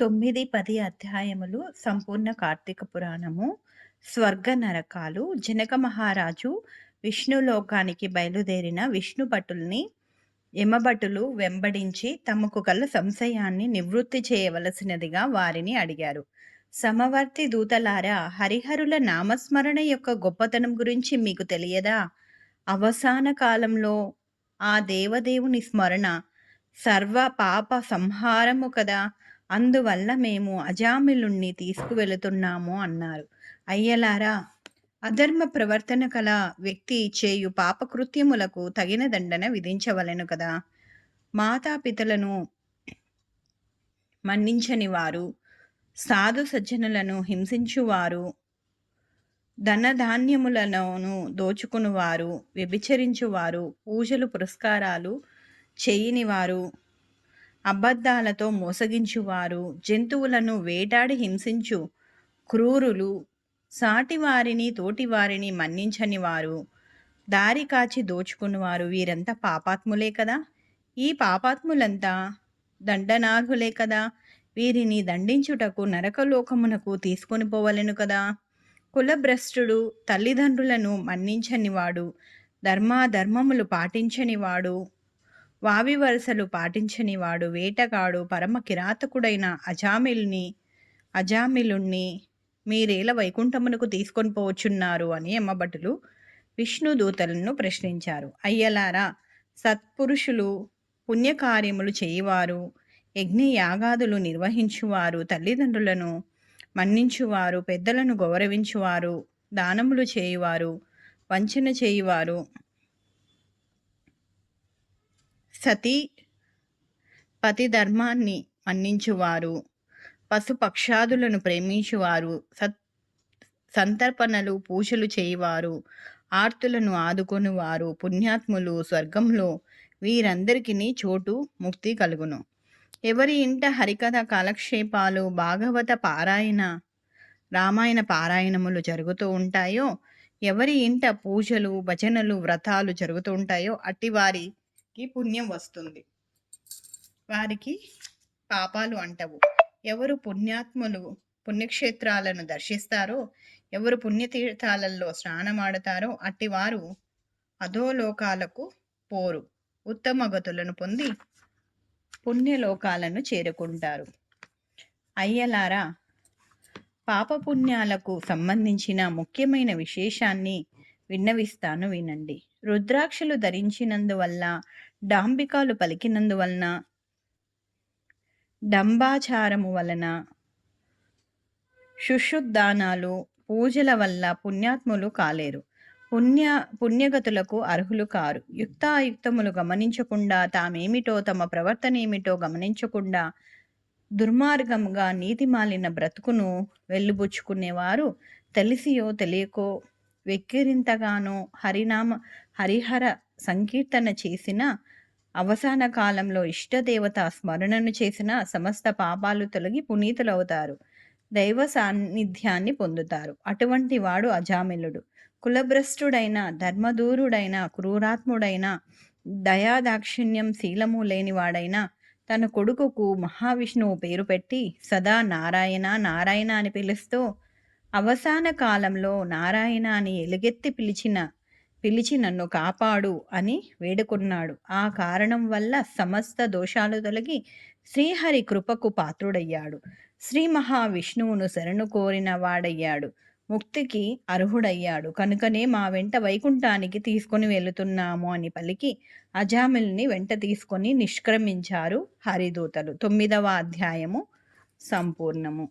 తొమ్మిది పది అధ్యాయములు సంపూర్ణ కార్తీక పురాణము. స్వర్గ నరకాలు జనక మహారాజు విష్ణులోకానికి బయలుదేరిన విష్ణు భటుల్ని యమభటులు వెంబడించి తమకు గల సంశయాన్ని నివృత్తి చేయవలసినదిగా వారిని అడిగారు. సమవర్తి దూతలారా హరిహరుల నామస్మరణ యొక్క గొప్పతనం గురించి మీకు తెలియదా? అవసాన కాలంలో ఆ దేవదేవుని స్మరణ సర్వ పాప సంహారము కదా? అందువల్ల మేము అజామిలుణ్ణి తీసుకువెళుతున్నాము అన్నారు. అయ్యలారా అధర్మ ప్రవర్తన కల వ్యక్తి చేయు పాపకృత్యములకు తగిన దండన విధించవలెను కదా. మాతాపితలను మన్నించని వారు సాధు సజ్జనులను హింసించువారు ధనధాన్యములను దోచుకునివారు వ్యభిచరించువారు పూజలు పురస్కారాలు చేయనివారు అబద్ధాలతో మోసగించువారు. జంతువులను వేటాడి హింసించు. క్రూరులు సాటివారిని తోటివారిని మన్నించని వారు. దారి కాచి దోచుకున్నవారు వీరంతా పాపాత్ములే కదా? ఈ పాపాత్ములంతా దండనార్హులే కదా? వీరిని దండించుటకు నరకలోకమునకు తీసుకొని పోవలెను కదా? కులభ్రష్టుడు తల్లిదండ్రులను మన్నించనివాడు. ధర్మాధర్మములు పాటించనివాడు. వావి వరుసలు పాటించని వాడు వేటగాడు పరమ కిరాతకుడైన అజామిల్ని అజామిలుణ్ణి మీరేల వైకుంఠమునకు తీసుకొని పోవచ్చున్నారు అని అమ్మభటులు విష్ణుదూతలను ప్రశ్నించారు. అయ్యలారా సత్పురుషులు పుణ్యకార్యములు చేయువారు యజ్ఞ యాగాదులు నిర్వహించువారు తల్లిదండ్రులను మన్నించువారు పెద్దలను గౌరవించువారు దానములు చేయువారు వంచన చేయువారు సతీ పతి ధర్మాన్ని మన్నించువారు. పశుపక్షాదులను ప్రేమించువారు. సత్ సంతర్పణలు పూజలు చేయువారు. ఆర్తులను ఆదుకొనివారు. పుణ్యాత్ములు స్వర్గంలో వీరందరికీ చోటు ముక్తి కలుగును. ఎవరి ఇంట హరికథ కాలక్షేపాలు భాగవత పారాయణ రామాయణ పారాయణములు జరుగుతూ ఉంటాయో ఎవరి ఇంట పూజలు భజనలు వ్రతాలు జరుగుతూ ఉంటాయో అట్టివారి కి పుణ్యం వస్తుంది. వారికి పాపాలు అంటవు. ఎవరు పుణ్యాత్ములు పుణ్యక్షేత్రాలను దర్శిస్తారో ఎవరు పుణ్యతీర్థాలలో స్నానమాడతారో అట్టివారు అధోలోకాలకు పోరు. ఉత్తమ గతులను పొంది పుణ్యలోకాలను చేరుకుంటారు. అయ్యలారా పాపపుణ్యాలకు సంబంధించిన ముఖ్యమైన విశేషాన్ని విన్నవిస్తాను వినండి. రుద్రాక్షలు ధరించినందువల్ల డాంబికాలు పలికినందువలన డంబాచారము వలన శుశుద్ధానాలు పూజల వల్ల పుణ్యాత్ములు కాలేరు. పుణ్య పుణ్యగతులకు అర్హులు కారు. యుక్తాయుక్తములు గమనించకుండా తామేమిటో తమ ప్రవర్తన ఏమిటో గమనించకుండా దుర్మార్గంగా నీతిమాలిన బ్రతుకును వెళ్ళుబుచ్చుకునేవారు తెలిసియో తెలియకో వెక్కిరింతగానో హరినామ హరిహర సంకీర్తన చేసిన అవసాన కాలంలో ఇష్టదేవత స్మరణను చేసిన సమస్త పాపాలు తొలగి పునీతులవుతారు. దైవ సాన్నిధ్యాన్ని పొందుతారు. అటువంటి వాడు అజామిలుడు. కులభ్రష్టుడైన ధర్మదూరుడైన క్రూరాత్ముడైన దయాదాక్షిణ్యం శీలము లేనివాడైన తన కొడుకుకు మహావిష్ణువు పేరు పెట్టి సదా నారాయణ నారాయణ అని పిలుస్తూ అవసాన కాలంలో నారాయణ అని ఎలుగెత్తి పిలిచిన పిలిచి నన్ను కాపాడు అని వేడుకున్నాడు. ఆ కారణం వల్ల సమస్త దోషాలు తొలగి శ్రీహరి కృపకు పాత్రుడయ్యాడు. శ్రీ మహావిష్ణువును శరణు కోరిన వాడయ్యాడు. ముక్తికి అర్హుడయ్యాడు. కనుకనే మా వెంట వైకుంఠానికి తీసుకుని వెళుతున్నాము అని పలికి అజామిల్ని వెంట తీసుకొని నిష్క్రమించారు హరిదూతలు. తొమ్మిదవ అధ్యాయము సంపూర్ణము.